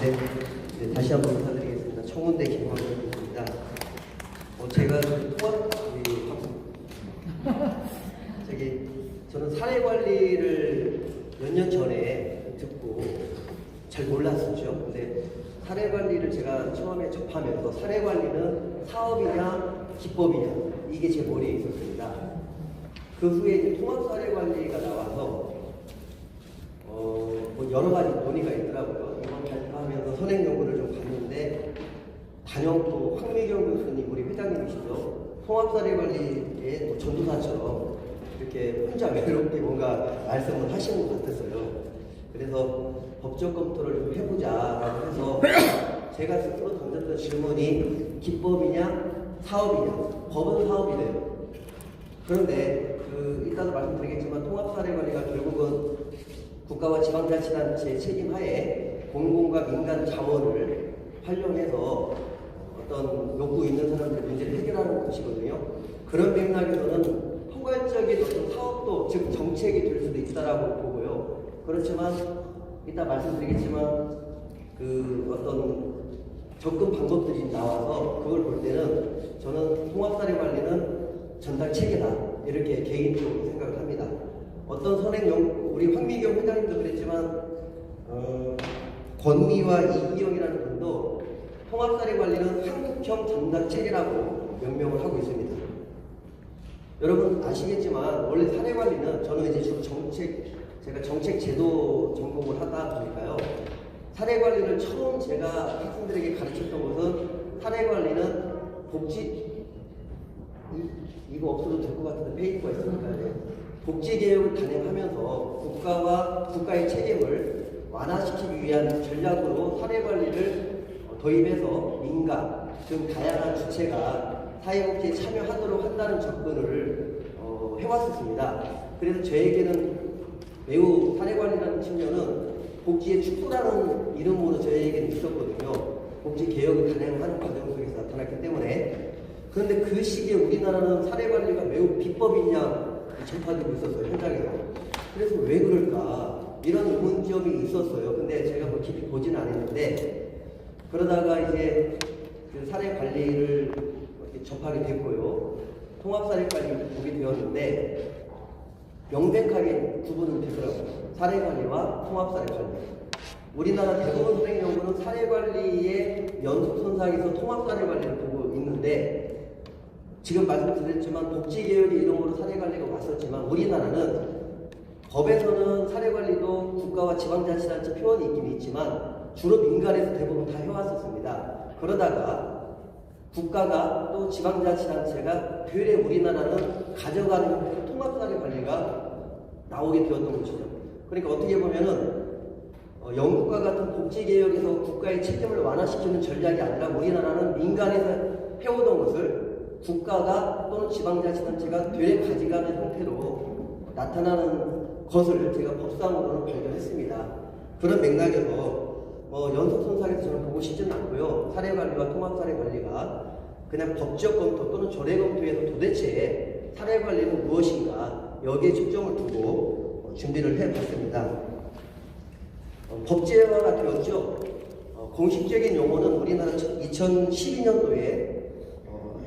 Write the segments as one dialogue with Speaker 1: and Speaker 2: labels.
Speaker 1: 네, 네, 다시 한 번 인사드리겠습니다. 청운대 김광현입니다. 어, 제가 그 통합, 이, 저기, 저는 사례 관리를 몇 년 전에 듣고 잘 몰랐었죠. 근데 사례 관리를 제가 처음에 접하면서 사례 관리는 사업이냐 기법이냐 이게 제 머리에 있었습니다. 그 후에 이제 통합 사례 관리가 나와서 어, 뭐 여러 가지 논의가 있더라고요. 발표하면서 선행 연구를 좀 봤는데 단연코 황미경 교수님 우리 회장님이시죠. 통합사례 관리의 뭐 전도사처럼 이렇게 혼자 외롭게 뭔가 말씀을 하시는 것 같았어요. 그래서 법적 검토를 좀 해보자라고 해서 제가 스스로 던졌던 질문이 기법이냐 사업이냐 법은 사업이래요. 그런데 그 이따도 말씀드리겠지만 통합사례 관리가 결국은 국가와 지방자치단체의 책임하에 공공과 민간 자원을 활용해서 어떤 욕구 있는 사람들의 문제를 해결하는 것이거든요. 그런 맥락에서는 포괄적인 어떤 사업도 즉 정책이 될 수도 있다라고 보고요. 그렇지만 이따 말씀드리겠지만 그 어떤 접근 방법들이 나와서 그걸 볼 때는 저는 통합사례 관리는 전달 체계다 이렇게 개인적으로 생각을 합니다. 어떤 선행 연 우리 황미경 회장님도 그랬지만 어, 권미와 이기영이라는 분도 통합사례 관리는 한국형 전달 체계라고 명명을 하고 있습니다. 여러분 아시겠지만 원래 사례 관리는 저는 이제 주로 정책 제가 정책 제도 전공을 하다 보니까요. 사례 관리를 처음 제가 학생들에게 가르쳤던 것은 사례 관리는 복지 이, 이거 없어도 될 것 같은데 페이퍼가 있으니까 요. 복지 개혁을 단행하면서 국가와 국가의 책임을 완화시키기 위한 전략으로 사례 관리를 어, 도입해서 민간 등 다양한 주체가 사회복지에 참여하도록 한다는 접근을 어, 해왔었습니다. 그래서 저에게는 매우 사례관리라는 측면은 복지의 축소라는 이름으로 저에게는 있었거든요. 복지 개혁을 단행하는 과정 속에서 나타났기 때문에 그런데 그 시기에 우리나라는 사례관리가 매우 비법이냐 전파되고 있었어요 현장에서. 그래서 왜 그럴까 이런 의문점이 있었어요. 근데 제가 뭐 깊이 보지는 않았는데 그러다가 이제 그 사례 관리를 접하게 됐고요. 통합 사례 관리를 보게 되었는데 명백하게 구분은 되더라고요. 사례 관리와 통합 사례 관리. 우리나라 대부분 수행 연구는 사례 관리의 연속선상에서 통합 사례 관리를 보고 있는데 지금 말씀드렸지만 복지개혁의 이름으로 사례 관리가 왔었지만 우리나라는 법에서는 사례 관리도 국가와 지방자치단체 표현이 있긴 있지만 주로 민간에서 대부분 다 해왔었습니다. 그러다가 국가가 또 지방자치단체가 되레 우리나라는 가져가는 통합사례 관리가 나오게 되었던 것이죠. 그러니까 어떻게 보면은 어, 영국과 같은 복지개혁에서 국가의 책임을 완화시키는 전략이 아니라 우리나라는 민간에서 해오던 것을 국가가 또는 지방자치단체가 되레 가져가는 형태로 나타나는 것을 제가 법상으로는 발견했습니다. 그런 맥락에서 뭐 연속선상에서 저는 보고 싶지는 않고요. 사례관리와 통합사례관리가 그냥 법적 검토 또는 조례 검토에서 도대체 사례관리는 무엇인가 여기에 초점을 두고 어, 준비를 해봤습니다. 어, 법제화가 되었죠. 어, 공식적인 용어는 우리나라 2012년도에 어,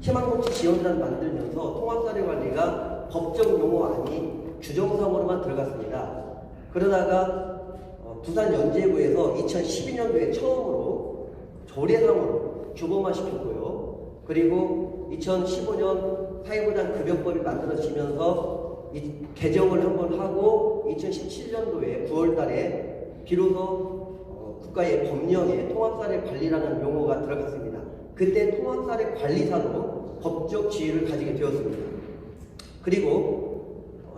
Speaker 1: 희망복지 지원단 만들면서 통합사례관리가 법적 용어 아닌 규정상으로만 들어갔습니다. 그러다가 어, 부산 연재부에서 2012년도에 처음으로 조례상으로 규범화 시켰고요. 그리고 2015년 사회보장 급여법이 만들어지면서 이 개정을 한번 하고 2017년도에 9월달에 비로소 어, 국가의 법령에 통합사례 관리라는 용어가 들어갔습니다. 그때 통합사례 관리사로 법적 지위를 가지게 되었습니다. 그리고 어,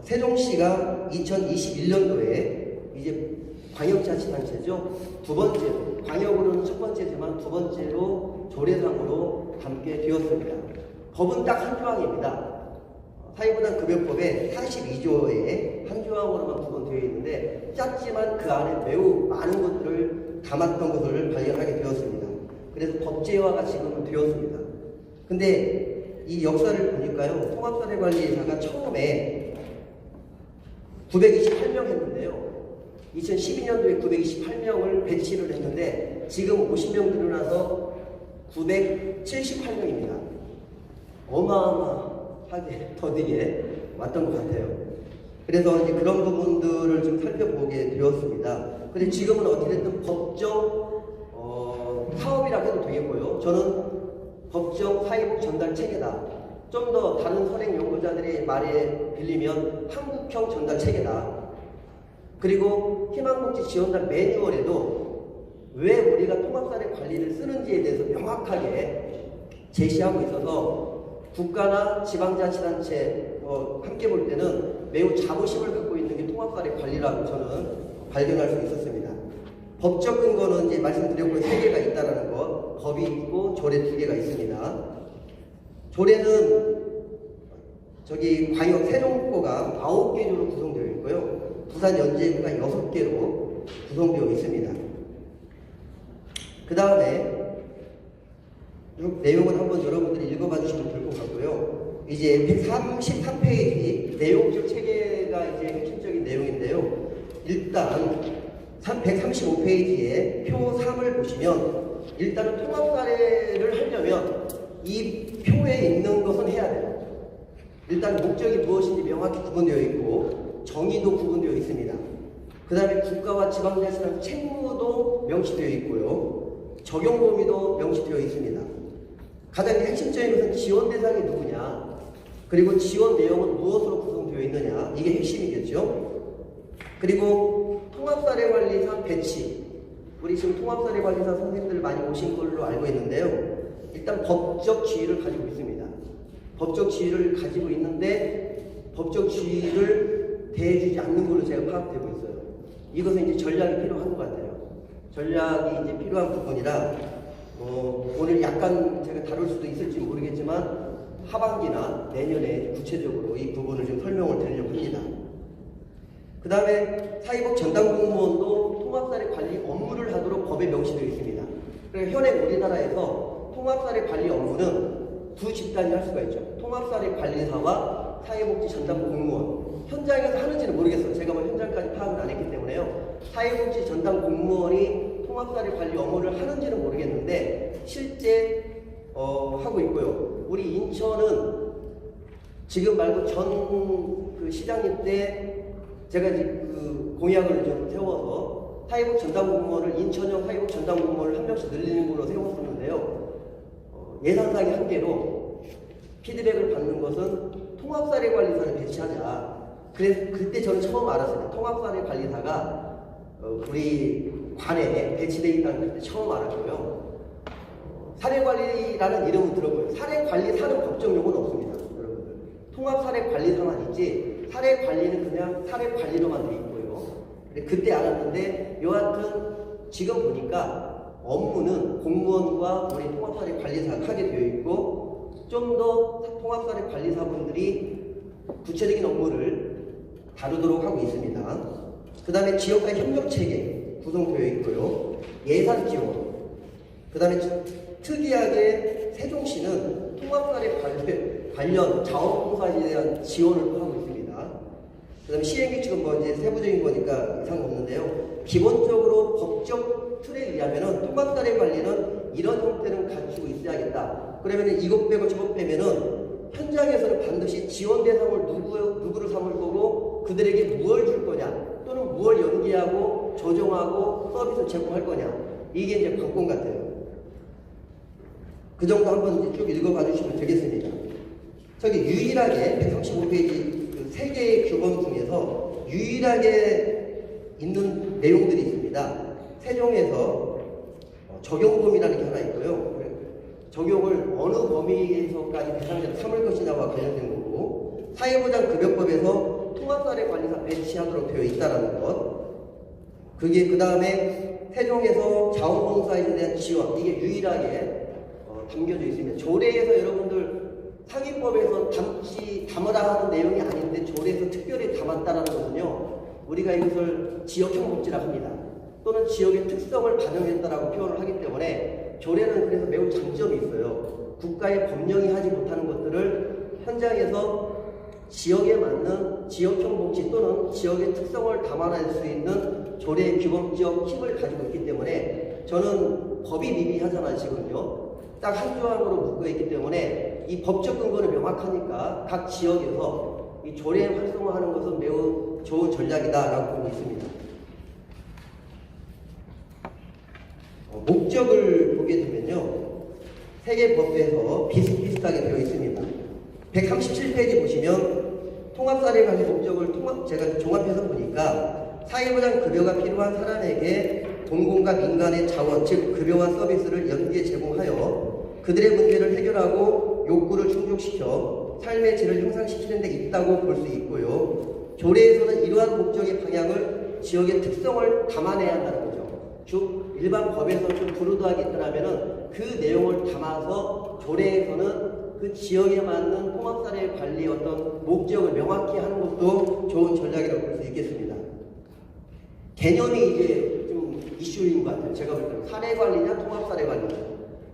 Speaker 1: 세종시가 2021년도에 이제 광역자치단체죠. 두 번째로, 광역으로는 첫 번째지만 두 번째로 조례상으로 담게 되었습니다. 법은 딱 한 조항입니다. 사회보장 급여법에 42조에 한 조항으로만 구분되어 있는데 짧지만 그 안에 매우 많은 것들을 담았던 것을 발견하게 되었습니다. 그래서 법제화가 지금은 되었습니다. 근데 이 역사를 보니까요, 통합사례관리사가 처음에 928명 했는데요. 2012년도에 928명을 배치를 했는데 지금 50명 늘어나서 978명입니다. 어마어마하게 더디게 왔던 것 같아요. 그래서 이제 그런 부분들을 좀 살펴보게 되었습니다. 근데 지금은 어찌됐든 법정 어, 사업이라 해도 되겠고요. 저는 법정 사회복 전달 체계다. 좀 더 다른 선행 연구자들의 말에 빌리면 한국형 전달 체계다. 그리고 희망복지 지원단 매뉴얼에도 왜 우리가 통합사례 관리를 쓰는지에 대해서 명확하게 제시하고 있어서 국가나 지방자치단체 어, 함께 볼 때는 매우 자부심을 갖고 있는 게 통합사례 관리라고 저는 발견할 수 있었습니다. 법적 근거는 이제 말씀드렸고 세 개가 있다라는 것, 법이 있고 조례 두 개가 있습니다. 조례는 저기 광역 세종구가 아홉 개 조로 구성되어 있고요. 부산 연제구가 여섯 개로 구성되어 있습니다. 그 다음에 내용을 한번 여러분들이 읽어봐 주시면 될 것 같고요. 이제 133페이지 내용적 체계가 이제 핵심적인 내용인데요. 일단 135페이지에 표 3을 보시면 일단은 통합 사례를 하려면 이 표에 있는 것은 해야 돼요. 일단 목적이 무엇인지 명확히 구분되어 있고 정의도 구분되어 있습니다. 그 다음에 국가와 지방자치단 책무도 명시되어 있고요. 적용 범위도 명시되어 있습니다. 가장 핵심적인 것은 지원 대상이 누구냐, 그리고 지원 내용은 무엇으로 구성되어 있느냐, 이게 핵심이겠죠. 그리고 통합사례관리사 배치, 우리 지금 통합사례관리사 선생님들 많이 오신 걸로 알고 있는데요. 일단 법적 지위를 가지고 있습니다. 법적 지위를 가지고 있는데 법적 지위를 대해주지 않는 걸로 제가 파악되고 있어요. 이것은 이제 전략이 필요한 것 같아요. 전략이 이제 필요한 부분이라 어, 오늘 약간 제가 다룰 수도 있을지 모르겠지만 하반기나 내년에 구체적으로 이 부분을 좀 설명을 드리려고 합니다. 그 다음에 사회복 전담 공무원도 통합사례 관리 업무를 하도록 법에 명시되어 있습니다. 그러니까 현행 우리나라에서 통합사례 관리 업무는 두 집단이 할 수가 있죠. 통합사례 관리사와 사회복지 전담 공무원. 현장에서 하는지는 모르겠어요. 제가 뭐 현장까지 파악을 안 했기 때문에요. 사회복지 전담 공무원이 통합사례 관리 업무를 하는지는 모르겠는데 실제 어, 하고 있고요. 우리 인천은 지금 말고 전 그 시장님 때 제가 이제 그 공약을 좀 세워서 사회복 전담 공무원을 인천형 사회복 전담 공무원을 한 명씩 늘리는 걸로 세웠었는데요. 어, 예산상의 한계로 피드백을 받는 것은 통합사례 관리사를 배치하자. 그래서 그때 저는 처음 알았어요. 통합사례 관리사가 어, 우리 관에 배치되어 있다는 걸 처음 알았고요. 어, 사례관리라는 이름은 들어보요 사례관리사는 법적 용어는 없습니다. 여러분들. 통합사례관리사만 있지 사례관리는 그냥 사례관리로만 돼 있고요. 그때 알았는데 여하튼 지금 보니까 업무는 공무원과 우리 통합사례 관리사가 하게 되어 있고 좀 더 통합사례 관리사분들이 구체적인 업무를 다루도록 하고 있습니다. 그 다음에 지역간 협력체계 구성되어 있고요. 예산 지원. 그 다음에 특이하게 세종시는 통합사례 관련, 관련 자원봉사에 대한 지원을 또 하고 있습니다. 그 다음에 시행규칙은 뭐 이제 세부적인 거니까 이상 없는데요. 기본적으로 법적 틀에 의하면은 통합사례 관리는 이런 형태는 갖추고 있어야겠다. 그러면은 이것 빼고 저것 빼면은 현장에서는 반드시 지원 대상을 누구, 누구를 삼을 거고 그들에게 무엇을 줄 거냐 또는 무엇을 연기하고 조정하고 서비스를 제공할 거냐 이게 이제 관건 같아요. 그 정도 한번 쭉 읽어봐 주시면 되겠습니다. 저기 유일하게 135페이지 그세 개의 규범 중에서 유일하게 있는 내용들이 있습니다. 세종에서 어, 적용범위라는 게 하나 있고요. 적용을 어느 범위에서까지 대상자를 삼을 것이냐와 관련된 거고 사회보장급여법에서 통합사례 관리사 배치하도록 되어 있다는 것. 그게 그 다음에 세종에서 자원봉사에 대한 지원 이게 유일하게 어, 담겨져 있습니다. 조례에서 여러분들 상위법에서 담지 담으라 하는 내용이 아닌데 조례에서 특별히 담았다라는 것은요. 우리가 이것을 지역형 복지라 합니다. 또는 지역의 특성을 반영했다라고 표현을 하기 때문에 조례는 그래서 매우 장점이 있어요. 국가의 법령이 하지 못하는 것들을 현장에서 지역에 맞는 지역형 복지 또는 지역의 특성을 담아낼 수 있는 조례 규범적 힘을 가지고 있기 때문에 저는 법이 미비하잖아요 지금요. 딱 한 조항으로 묶여 있기 때문에 이 법적 근거는 명확하니까 각 지역에서 이 조례 활성화하는 것은 매우 좋은 전략이다라고 보고 있습니다. 어, 목적을 보게 되면요. 세계 법에서 비슷비슷하게 되어 있습니다. 137페이지 보시면 통합사례 관리 목적을 통합, 제가 종합해서 보니까 사회보장 급여가 필요한 사람에게 공공과 민간의 자원, 즉 급여와 서비스를 연계 제공하여 그들의 문제를 해결하고 욕구를 충족시켜 삶의 질을 향상시키는 데 있다고 볼 수 있고요. 조례에서는 이러한 목적의 방향을 지역의 특성을 담아내야 한다는 거죠. 즉 일반 법에서 좀 부르드하게 있더라면은 그 내용을 담아서 조례에서는 그 지역에 맞는 통합사례 관리 어떤 목적을 명확히 하는 것도 좋은 전략이라고 볼 수 있겠습니다. 개념이 이제 좀 이슈인 것 같아요. 제가 볼 때는 사례 관리냐 통합 사례 관리냐.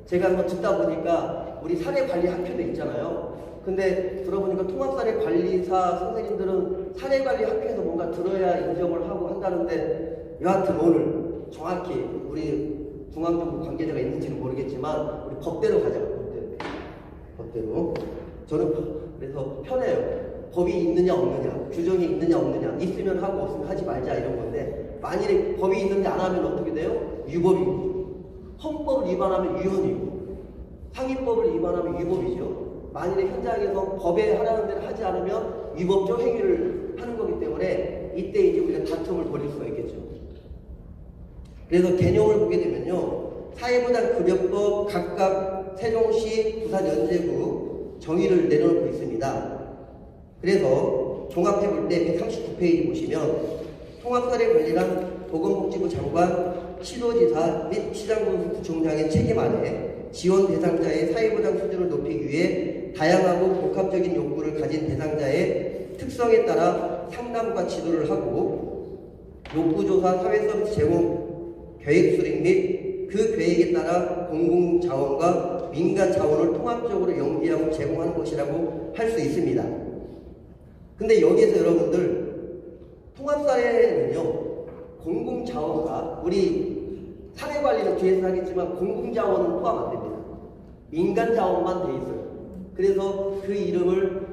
Speaker 1: 제가 한번 듣다 보니까 우리 사례 관리 학교도 있잖아요. 근데 들어보니까 통합사례 관리사 선생님들은 사례 관리 학교에서 뭔가 들어야 인정을 하고 한다는데 여하튼 오늘 정확히 우리 중앙정부 관계자가 있는지는 모르겠지만 우리 법대로 가자고 법대로. 법대로. 저는 그래서 편해요. 법이 있느냐 없느냐, 규정이 있느냐 없느냐, 있으면 하고 없으면 하지 말자 이런 건데 만일에 법이 있는데 안 하면 어떻게 돼요? 유법이고 헌법을 위반하면 위헌이고 상위법을 위반하면 위법이죠. 만일에 현장에서 법에 하라는 대로 하지 않으면 위법적 행위를 하는 거기 때문에 이때 이제 우리가 다툼을 벌일 수가 있겠죠. 그래서 개념을 보게 되면요. 사회보장 급여법 각각 세종시, 부산 연제구 정의를 내려놓고 있습니다. 그래서 종합해 볼 때 139페이지 보시면 통합사례 관리란 보건복지부 장관, 시도지사 및 시장군수 구청장의 책임 아래 지원 대상자의 사회보장 수준을 높이기 위해 다양하고 복합적인 욕구를 가진 대상자의 특성에 따라 상담과 지도를 하고 욕구조사 사회 서비스 제공 계획 수립 및 그 계획에 따라 공공 자원과 민간 자원을 통합적으로 연계하고 제공하는 것이라고 할 수 있습니다. 근데 여기에서 여러분들 통합 사례는요 공공 자원과 우리 사례 관리는 뒤에서 하겠지만 공공 자원은 포함 안 됩니다. 민간 자원만 돼 있어요. 그래서 그 이름을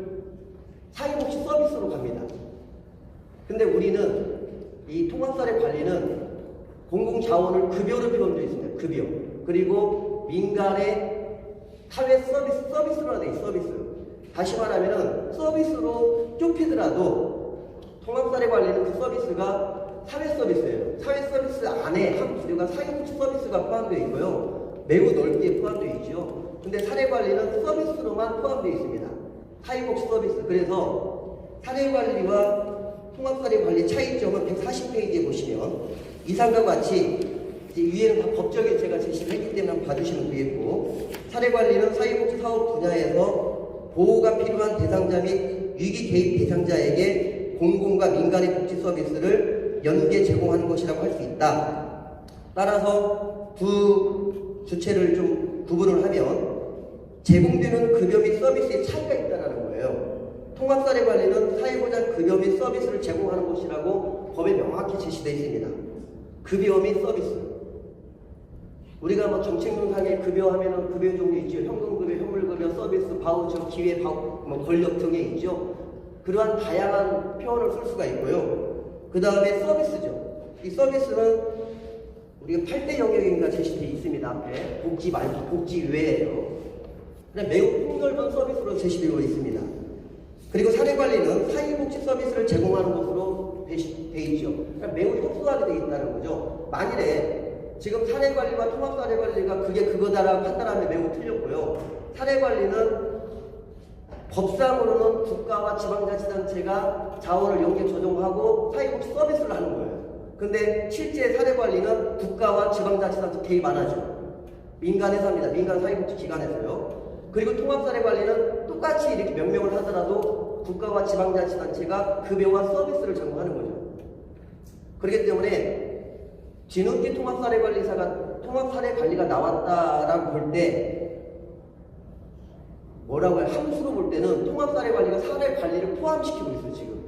Speaker 1: 사회복지 서비스로 갑니다. 근데 우리는 이 통합사례 관리는 공공자원을 급여로 표현되어 있습니다. 급여. 그리고 민간의 사회 서비스, 서비스로 돼 있어요. 서비스. 다시 말하면은 서비스로 좁히더라도 통합사례 관리는 그 서비스가 사회 서비스예요. 사회 서비스 안에 한 부류가 사회복지 서비스가 포함되어 있고요. 매우 넓게 포함되어 있죠. 근데 사례 관리는 서비스로만 포함되어 있습니다. 사회복지 서비스. 그래서 사례 관리와 통합사례 관리 차이점은 140페이지에 보시면 이상과 같이 위에는 다 법적인 제가 제시를 했기 때문에 봐주시면 되겠고 사례 관리는 사회복지 사업 분야에서 보호가 필요한 대상자 및 위기 개입 대상자에게 공공과 민간의 복지 서비스를 연계 제공하는 것이라고 할 수 있다. 따라서 두 주체를 좀 구분을 하면 제공되는 급여 및 서비스의 차이가 있다는 거예요. 통합사례 관리는 사회보장 급여 및 서비스를 제공하는 곳이라고 법에 명확히 제시되어 있습니다. 급여 및 서비스. 우리가 뭐 정책론상에 급여하면은 급여 종류 있죠. 현금급여, 현물급여, 서비스, 바우처, 기회, 바우, 뭐 권력 등에 있죠. 그러한 다양한 표현을 쓸 수가 있고요. 그 다음에 서비스죠. 이 서비스는 우리가 8대 영역인가 제시되어 있습니다. 앞에 복지 말고 복지 외에요. 그냥 매우 폭넓은 서비스로 제시되어 있습니다. 그리고 사례관리는 사회복지 서비스를 제공하는 것으로 돼 있죠. 그러니까 매우 협소하게 되어 있다는 거죠. 만일에 지금 사례관리와 통합사례관리가 그게 그거다라고 판단하면 매우 틀렸고요. 사례관리는 법상으로는 국가와 지방자치단체가 자원을 연계 조정하고 사회복지 서비스를 하는 거예요. 근데 실제 사례관리는 국가와 지방자치단체 개입 안 하죠. 민간에서 합니다. 민간 사회복지 기관에서요. 그리고 통합사례관리는 똑같이 이렇게 명명을 하더라도 국가와 지방자치단체가 급여와 서비스를 제공하는 거죠. 그렇기 때문에 진흥기 통합사례관리사가 통합사례관리가 나왔다라고 볼 때 뭐라고 해 함수로 볼 때는 통합사례 관리가 사례 관리를 포함시키고 있어요 지금.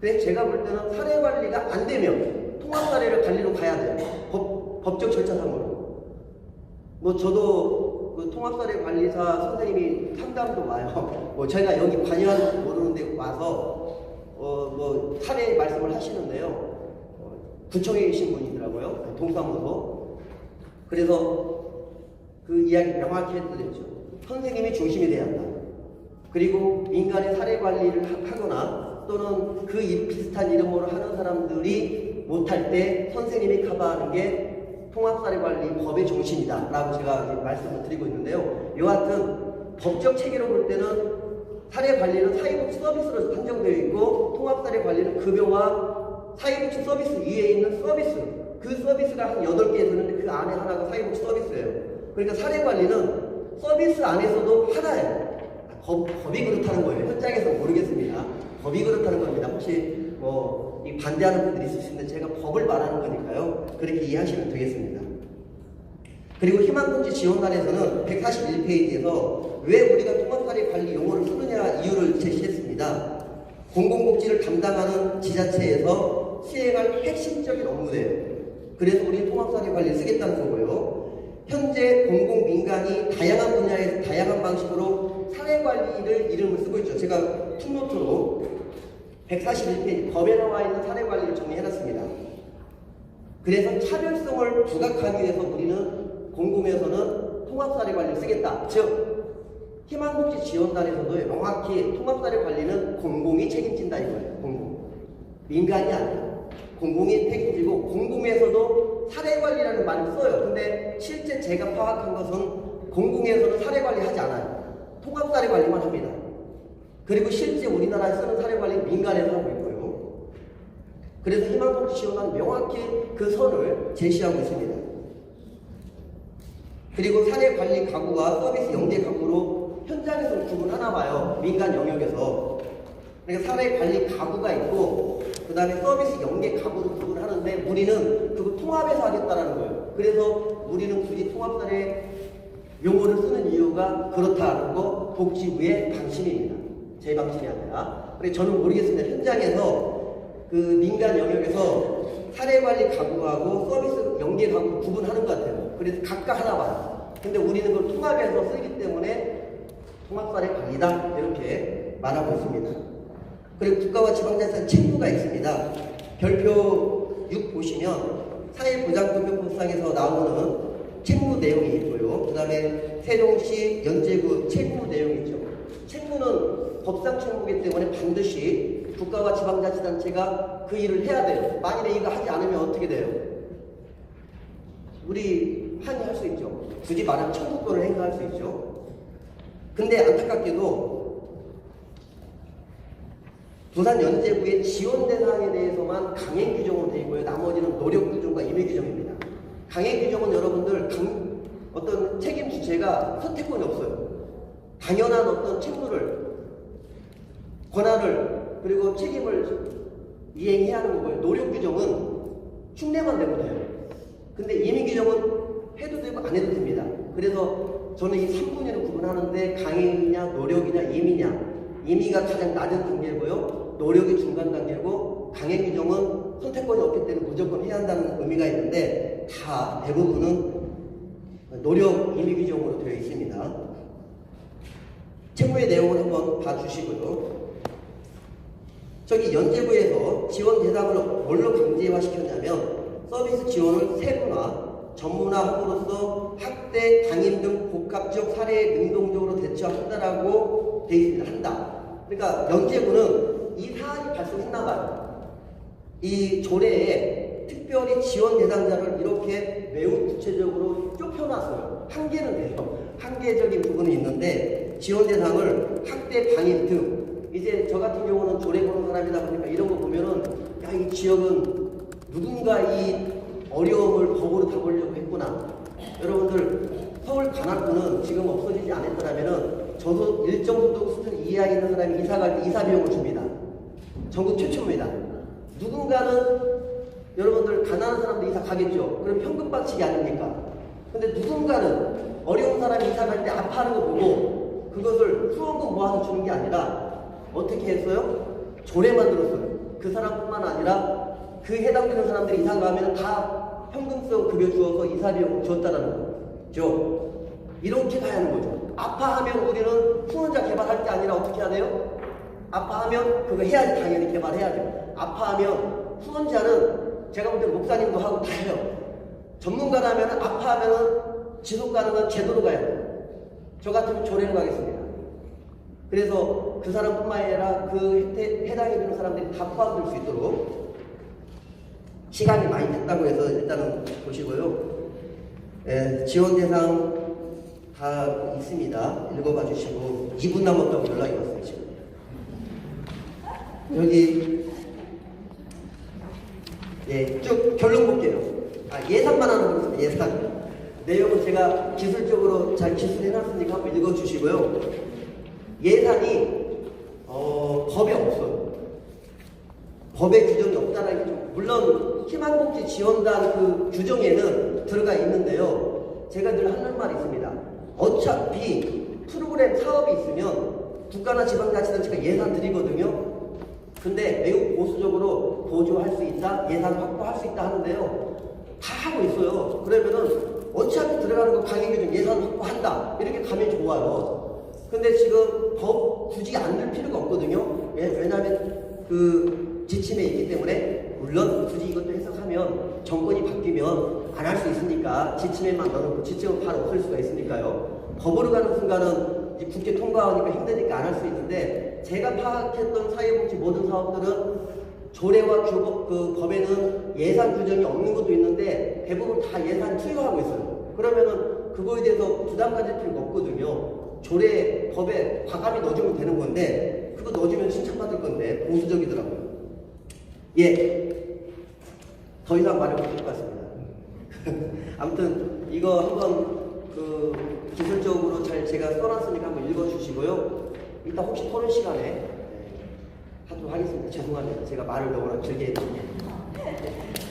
Speaker 1: 근데 제가 볼 때는 사례 관리가 안 되면 통합사례를 관리로 가야 돼요. 법, 법적 절차상으로. 뭐 저도 그 통합사례 관리사 선생님이 상담도 와요. 뭐 저희가 여기 관여하는지 모르는데 와서 어 뭐 사례 말씀을 하시는데요. 어, 구청에 계신 분이더라고요. 동사무소. 그래서 그 이야기 명확히 해드렸죠. 선생님이 중심이 돼야 한다. 그리고 민간의 사례 관리를 하- 하거나 또는 그 이- 비슷한 이름으로 하는 사람들이 못할 때 선생님이 커버하는 게 통합사례 관리 법의 정신이다 라고 제가 말씀을 드리고 있는데요. 여하튼 법적 체계로 볼 때는 사례 관리는 사회복지 서비스로 한정되어 있고 통합사례 관리는 급여와 사회복지 서비스 위에 있는 서비스 그 서비스가 한 8개 되는데 그 안에 하나가 사회복지 서비스예요. 그러니까 사례 관리는 서비스 안에서도 하나예요. 법, 법이 그렇다는 거예요. 현장에서 모르겠습니다. 법이 그렇다는 겁니다. 혹시 뭐 이 반대하는 분들이 있을 수 있는데 제가 법을 말하는 거니까요. 그렇게 이해하시면 되겠습니다. 그리고 희망금지 지원단에서는 141페이지에서 왜 우리가 통합사례 관리 용어를 쓰느냐 이유를 제시했습니다. 공공복지를 담당하는 지자체에서 수행할 핵심적인 업무예요. 그래서 우리 통합사례 관리를 쓰겠다는 거고요. 현재 공공 민간이 다양한 분야에서 다양한 방식으로 사례 관리를 이름을 쓰고 있죠. 제가 툭노트로 141페이지 법에 나와 있는 사례 관리를 정리해놨습니다. 그래서 차별성을 부각하기 위해서 우리는 공공에서는 통합사례 관리를 쓰겠다. 즉 희망복지 지원단에서도 명확히 통합사례 관리는 공공이 책임진다 이거예요. 공공. 민간이 아니라 공공이 책임지고 공공에서도 사례 관리라는 말을 써요. 근데 실제 제가 파악한 것은 공공에서는 사례 관리 하지 않아요. 통합 사례 관리만 합니다. 그리고 실제 우리나라에 쓰는 사례 관리 민간에서 하고 있고요. 그래서 희망복지 지원단은 명확히 그 선을 제시하고 있습니다. 그리고 사례 관리 가구와 서비스 연계 가구로 현장에서 구분하나 봐요. 민간 영역에서. 그러니까 사례 관리 가구가 있고 그 다음에 서비스 연계 가구로 구분하는데 우리는 그거 통합해서 하겠다라는 거예요. 그래서 우리는 굳이 통합사례 용어를 쓰는 이유가 그렇다는 거 복지부의 방침입니다. 제 방침이 아니라. 그래서 저는 모르겠습니다. 현장에서 그 민간 영역에서 사례 관리 가구하고 서비스 연계 가구 구분하는 것 같아요. 그래서 각각 하나 봐요. 근데 우리는 그걸 통합해서 쓰기 때문에 통합사례 관리다 이렇게 말하고 있습니다. 그리고 국가와 지방자치단 책무가 있습니다. 별표 6 보시면 사회보장금융법상에서 나오는 책무 내용이 있고요. 그 다음에 세종시 연제구 책무 내용이 있죠. 책무는 법상 책무이기 때문에 반드시 국가와 지방자치단체가 그 일을 해야 돼요. 만일에 이거 하지 않으면 어떻게 돼요? 우리 항의할 수 있죠. 굳이 말하면 청구권을 행사할 수 있죠. 근데 안타깝게도 부산 연제부의 지원 대상에 대해서만 강행 규정으로 되어 있고요. 나머지는 노력 규정과 임의 규정입니다. 강행 규정은 여러분들 강- 어떤 책임 주체가 선택권이 없어요. 당연한 어떤 책무를 권한을 그리고 책임을 이행해야 하는 거고요. 노력 규정은 흉내만 내면 돼요. 근데 임의 규정은 해도 되고 안 해도 됩니다. 그래서 저는 이 3분위를 구분하는데 강행이냐 노력이냐 임의냐 임의가 가장 낮은 단계고요. 노력이 중간 단계고 강행 규정은 선택권이 없기 때문에 무조건 해야 한다는 의미가 있는데 다 대부분은 노력 임의 규정으로 되어 있습니다. 책무의 내용을 한번 봐주시고요. 저기 연재부에서 지원 대상을 뭘로 강제화 시켰냐면 서비스 지원을 세분화, 전문화함으로써 학대, 당임 등 복합적 사례에 능동적으로 대처한다라고 되어 있습니다. 한다. 그러니까 연재부는 이 사안이 발생했나 봐요. 이 조례에 특별히 지원 대상자를 이렇게 매우 구체적으로 좁혀놨어요. 한계는 돼요. 한계적인 부분이 있는데 지원 대상을 학대, 방임 등 이제 저 같은 경우는 조례 보는 사람이다 보니까 이런 거 보면은 야 이 지역은 누군가 이 어려움을 법으로 다 보려고 했구나. 여러분들 서울 관악구는 지금 없어지지 않았더라면은 저도 일정 소득 수준 이하에 있는 사람이 이사 갈 때 이사 비용을 줍니다. 전국 최초입니다. 누군가는 여러분들 가난한 사람도 이사 가겠죠. 그럼 현금 받치기 아닙니까? 근데 누군가는 어려운 사람이 이사 갈 때 아파하는 거 보고 그것을 후원금 모아서 주는 게 아니라 어떻게 했어요? 조례 만들었어요. 그 사람뿐만 아니라 그 해당되는 사람들이 이사 가면 다 현금성 급여 주어서 이사 비용 줬다라는 거죠. 이렇게 가야 하는 거죠. 아파하면 우리는 후원자 개발할 게 아니라 어떻게 돼요? 아파하면 그거 해야지 당연히 개발해야 돼요. 아파하면 후원자는 제가 볼 때 목사님도 하고 다 해요. 전문가라면 아파하면은 지속 가능한 제도로 가야 돼요. 저 같으면 조례로 가겠습니다. 그래서 그 사람뿐만 아니라 그 혜택, 해당해 주는 사람들이 다 포함될 수 있도록 시간이 많이 됐다고 해서 일단은 보시고요. 예, 지원 대상 다 있습니다. 읽어봐 주시고 2분 남았다고 연락이 왔어요 지금. 여기 예, 쭉 결론 볼게요. 아, 예산만 하는 거겠습니다. 예산. 내용은 제가 기술적으로 잘 기술해놨으니까 한번 읽어주시고요. 예산이 어, 법에 없어요. 법에 규정이 없다는 게 좀, 물론 희망복지 지원단 그 규정에는 들어가 있는데요. 제가 늘 하는 말이 있습니다. 어차피 프로그램 사업이 있으면 국가나 지방자치단체가 예산 드리거든요. 근데 매우 보수적으로 보조할 수 있다, 예산 확보할 수 있다 하는데요. 다 하고 있어요. 그러면은 어차피 들어가는 거 강의규정 예산 확보한다. 이렇게 가면 좋아요. 근데 지금 법 굳이 안 들 필요가 없거든요. 왜? 왜냐하면 그 지침에 있기 때문에 물론 굳이 이것도 해석하면 정권이 바뀌면 안 할 수 있으니까 지침에만 넣어놓고 지침은 바로 없앨 수가 있으니까요. 법으로 가는 순간은 국회 통과하니까 힘드니까 안 할 수 있는데 제가 파악했던 사회복지 모든 사업들은 조례와 규법, 그 법에는 예산 규정이 없는 것도 있는데 대부분 다 예산 투여하고 있어요. 그러면은 그거에 대해서 부담 가질 필요가 없거든요. 조례, 법에 과감히 넣어주면 되는 건데 그거 넣어주면 칭찬받을 건데 보수적이더라고요. 예. 더 이상 말을 못할 것 같습니다. 아무튼 이거 한번 그 기술적으로 잘 제가 써놨으니까 한번 읽어주시고요. 이따 혹시 토론 시간에 네, 하도록 하겠습니다. 죄송합니다. 제가 말을 너무나 길게 했는데.